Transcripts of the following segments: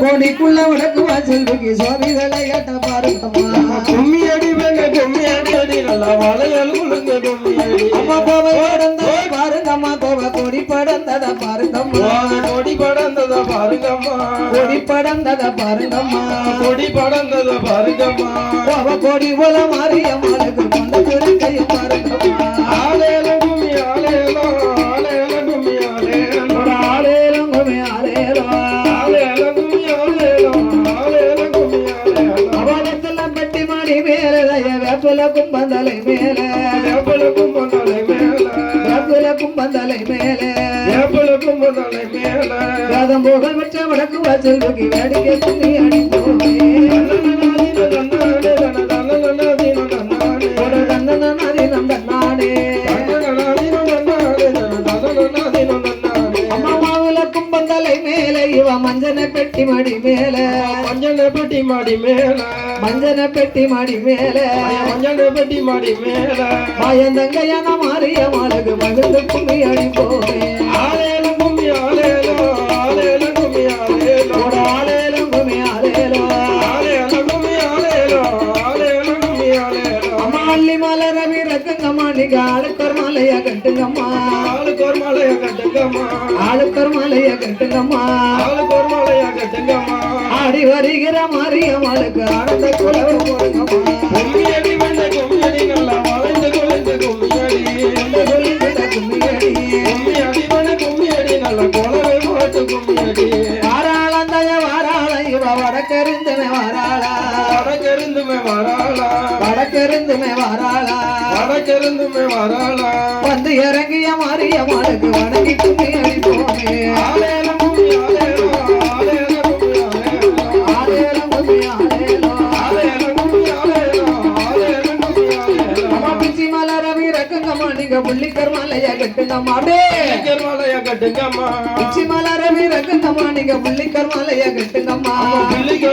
கோடிக்குள்ள வடக்கு வாசல் தூக்கி சுவாமிகளை கேட்ட பாருங்கம்மா. கும்மி அடி வேங்க கும்மி அடி அடி நல்லா வளையல் குழுங்க கும்மி அடி அம்மா கோவை படந்தத பாருங்கம்மா. கோவை கொடி படந்தத பாருங்கம்மா. கொடி படந்தத பாருங்கம்மா. கொடி படந்தத பாருங்கம்மா. கொடி படந்தத பாருங்கம்மா. கோவை கொடி போல மாரியம்மனுக்கு கொண்ட திருக்கையும் வேப்பல கும்பந்தலை மேல. ஏப்பல கும்பந்தலை மேல. வேப்பல கும்பந்தலை மேல. ஏப்பல கும்பந்தலை மேல. வேதம் புகழ் பெற்ற வடக்கு வாசல் தூக்கி வேடிக்கை மாடி மேல. மஞ்சன பெட்டி மடி மேல. மஞ்சள் பெட்டி மாடி மேல. மாயந்தங்கையான மாறிய மாளுக்கு மகிழ்ந்து கும்மி அடிப்போமே ஆலேலும் கும்மி ஆலேலும் நீங்க ஆளுக்கர் மாலைய கட்டுங்கம்மா. ஆளுக்கு ஒரு மலைய கட்டுங்கம்மா. ஆளுக்கர் மாலைய கட்டுங்கம்மா. ஆளுக்கு ஒரு மலைய கட்டுங்கம்மா. ஆடி வருகிற மாரியம்மாளுக்கு ஆனந்த குலவு போடுங்கம்மா வடக்கருந்துமே வாராளா? வடக்கிருந்துமே வராளா? வந்து இறங்கிய மாரியம்மாளுக்கு வணங்கி கும்மி மாலைய கட்டுங்கம்மா. பிள்ளைக்கு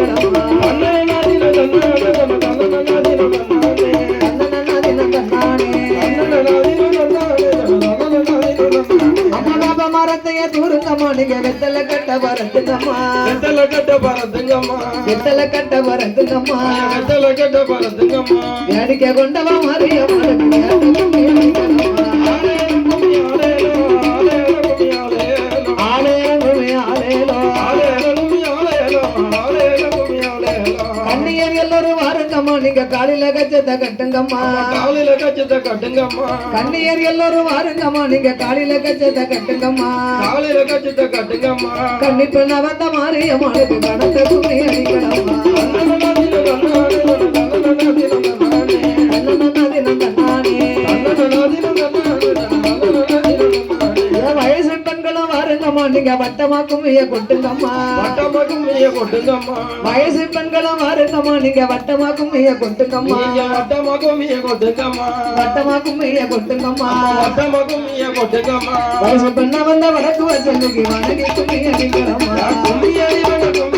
ஒரு అమ్మబాబ మరతయ్య దూరంగా వెత్తల కట్ట వరదుగమ్మా కట్ట వరదుగమ్మా వెత్తల కట్ట వరదుగమ్మా కట్ట వరదుగమ్మా ఎడికే కొండవ మరి అమ్మ நீங்க காலில கச்சத்தை கட்டுங்கம்மா. காலில கச்சத்தை கட்டுங்கம்மா. கண்ணியர் எல்லாரும் வாருங்கம்மா. நீங்க காலில கச்சத்தை கட்டுங்கம்மா. காலில கச்சத்தை கட்டுங்கம்மா. கண்ணி பெண்ண வந்த மாரியம்மாளுக்கு கணத்தை கும்மி அடிக்கணும்மா நீங்க வட்டமா கும்மிய கொட்டுங்கம்மா வட்டமா கும்மிய கொட்டுங்கம்மா வயசு பெண்களும் வாருங்கம்மா நீங்க வட்டமா கும்மிய கொட்டுங்கம்மா நீங்க வட்டமா கும்மிய கொட்டுங்கம்மா வட்டமா கும்மிய கொட்டுங்கம்மா வட்டமா கும்மிய கொட்டுங்கம்மா வயசு பெண்ண வந்த வடக்கு வசதிக்கு வணங்கி கும்மி அடிக்கணும்மா கும்மியடி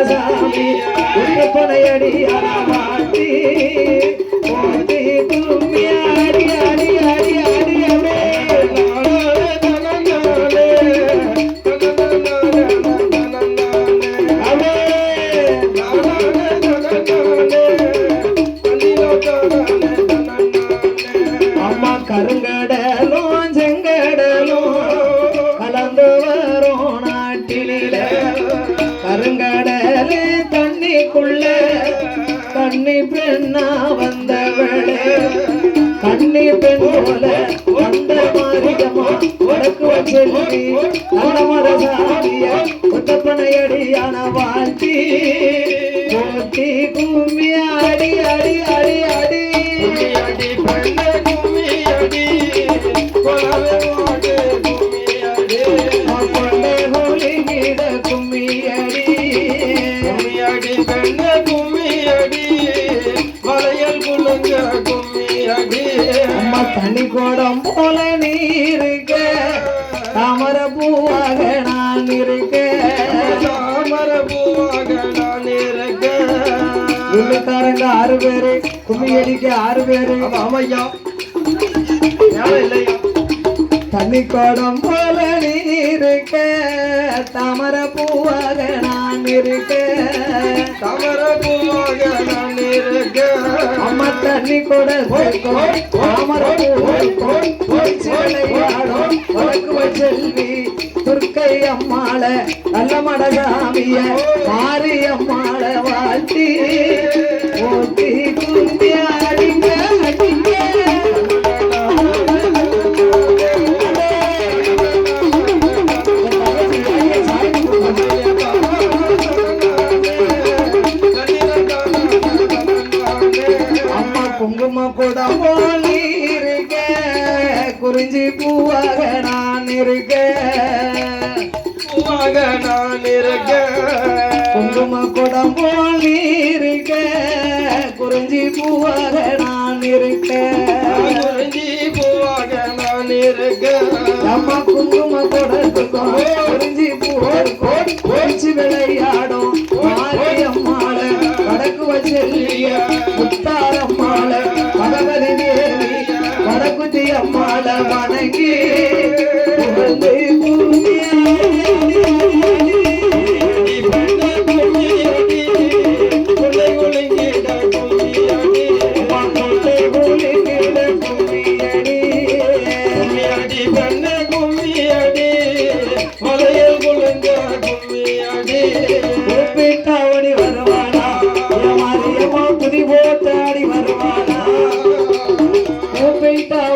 நல்ல உங்க பனையடி அறவாட்டி போதி கும்மி அடி அடி அடி அடி. அம்மா கருங்கட கண்ணி பெண்ணா வந்தவளே. கண்ணி பெண் போல வந்த மாரியம்மா உனக்கு சொல்லி நல்ல மரசாமிய ஒத்தப்பனையடியான வாழ்த்தி போட்டி கும்மி அடி அடி அடி அடி. அடி பண்ண கும்மி கும்மி அடி தனிக்கூடம் போல நீ இருக்க தாமர பூவாக நான் இருக்க. தாமர பூவாக நான் இருக்க. உள்ளுக்காரங்க ஆறு பேரு கும்மி அடிக்க ஆறு பேரு. ஆமையா தண்ணி குடம் போல நீ தாமர பூவாக நான் இருக்கேன். தாமர பூவாக நான் இருக்கேன். அம்மா தண்ணி கூட தாமர வழக்கு செல்வி துர்க்கை அம்மாள நல்ல மடசாமிய மாரி அம்மாள வாழ்த்தி. குங்கும கூட போலி இருக்க குறிஞ்சி பூவாக நான் இருக்க பூவாக நான் இருக்கேன் குங்கும கூட போலி இருக்க குறிஞ்சி பூவாக நான் இருக்க குறிஞ்சி பூவாக நான் இருக்கேன் அம்மா குங்கும கொடுக்கும் குறிஞ்சி குறிச்சி விளையாடும். வடக்குத்தி அம்மாள வணங்கி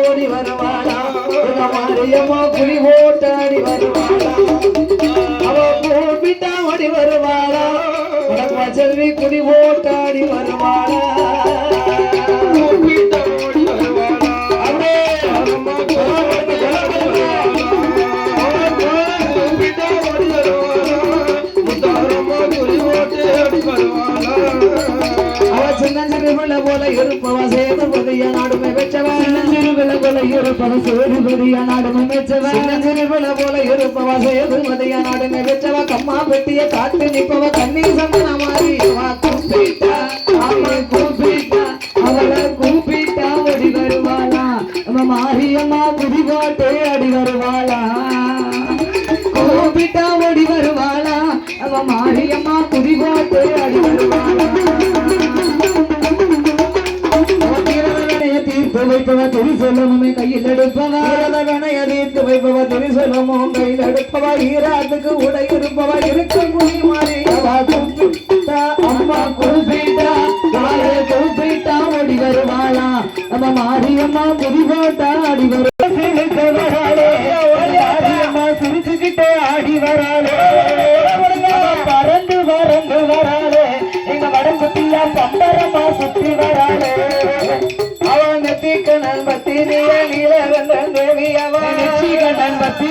ஓடி வருவாளா? மாரியம்மா புலி ஓட்டாடி வருவாளா? அவ கூப்பிட்டா ஓடி வருவாளா? உனக்கு செல்வி குடி ஓட்டாடி வருவாளா? நாடுமை பெற்றவ போல இருப்பவ சேது மதிய நாடுங்க பெற்றவ கம்மா பெட்டிய காட்டு நிப்பவ கண்ணீர் சந்தன மாறி கூப்பிட்டா அவளை கூப்பிட்டா அவளை கூப்பிட்டா ஓடி வருவாளா? நம்ம மாரியம்மா குடி அடி வருவாளா? கூப்பிட்டா ஓடி வருவாளா? அவ மாரியம்மா குடி அடி வருவாளா? வைப்பவ திரிசொல்லமுமே கையில் எடுப்பவ கணைய வைப்பவா வைப்பவ திரிசொல்லமும் கையில் எடுப்பவா ஈராத்துக்கு உடை இருப்பவா இருக்க முடியுமா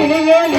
நெத்திக்கணன்